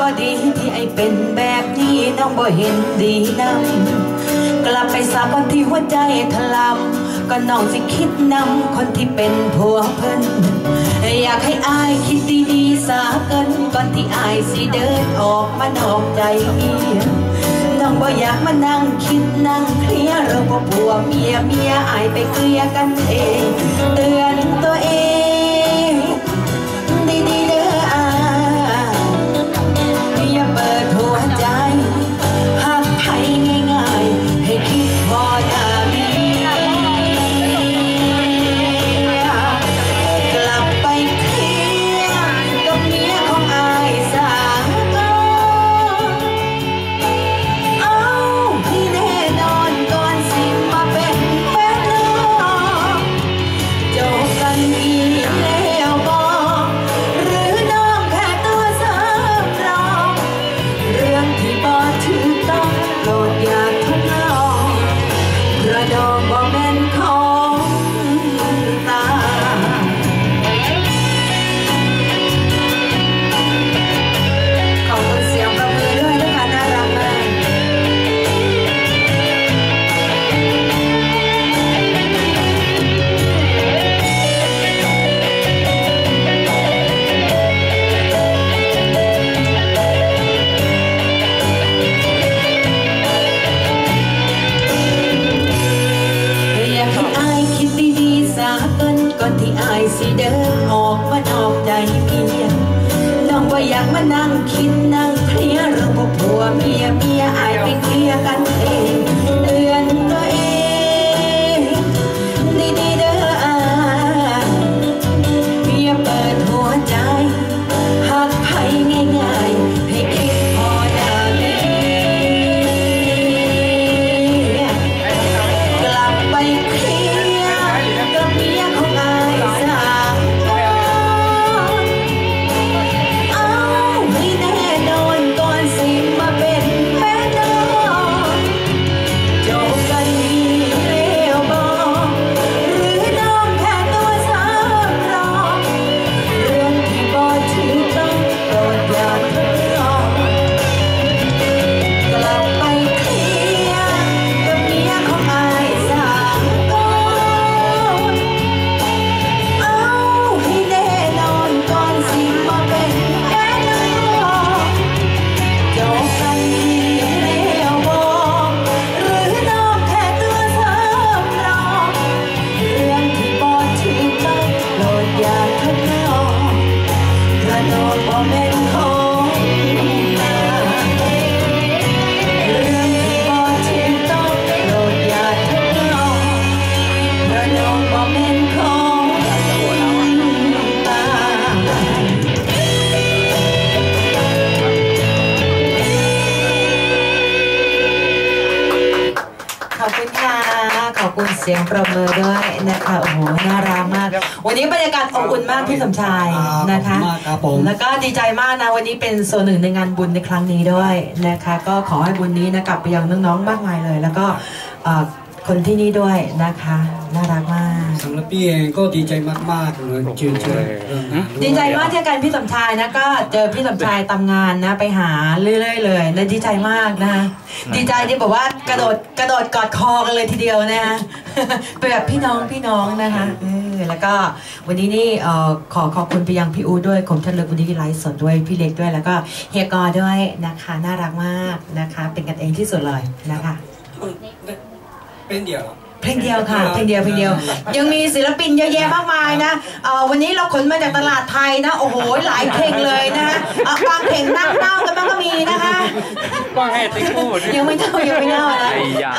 บ่ไอเป็นแบบนี้น้องบ่เห็นดีนำกลับไปสาคนที่หัวใจถลำก็น้องสิคิดนำคนที่เป็นผัวเพิ่นอยากให้อายคิดดีๆสากันก่อนที่อายสิเดินออกมานอกใจเอียน้องบ่อยากมานั่งคิดนั่งเคลียร์เรื่องผัวเมียเมียอายไปเคลียร์กันเองเตือนตัวเอง น้องว่าอยากมานั่งคิดนั่งเคลียร์เรื่องพวกผัวเมียเมียอายไปเคลียร์กัน อบคุณค่ะ ขอบคุณเสียงประเมินด้วยนะคะ โอ้โห น่ารักมาก วันนี้บรรยากาศอบอุ่นมากพี่สมชายนะคะขอบคุณมากครับผมแล้วก็ดีใจมากนะ วันนี้เป็นส่วนหนึ่งในงานบุญในครั้งนี้ด้วยนะคะ ก็ขอให้บุญนี้นะกลับไปยังน้องๆ มากมายเลย แล้วก็เอ่อคนที่นี่ด้วยนะคะ น่ารักมากสำหรับพี่เองก็ดีใจมากๆเลยชื่นชมเรื่องงานวยดีใจมากที่กันพี่สมชายนะก็เจอพี่สมชายตำงานนะไปหาเรื่อยๆเลยนะดีใจมากนะคะ ดีใจที่บอกว่ากระโดดกระโดดกอดคอกันเลยทีเดียวนะคะเป็นแบบพี่น้องพี่น้องนะคะเออแล้วก็วันนี้นี่ขอขอบคุณไปยังพี่อูด้วยผมท่านเลิกวันนี้ไลฟ์สดด้วยพี่เล็กด้วย แล้วก็เฮียกอด้วยนะคะน่ารักมากนะคะ เป็นกันเองที่สุดเลยนะคะเป็นเดียวเพลงเดียวค่ะเพลงเดียวเพลงเดียว ยังมีศิลปินเยอะแยะมากมายนะเออวันนี้เราขนมาจากตลาดไทยนะ โอ้โหหลายเพลงเลยนะคะอะบางเพลงนั่งเน่ากันบ้างก็มีนะคะ ว่าให้ติ๊กพูดยังไม่เน่ายังไม่เน่านะไอ้ยา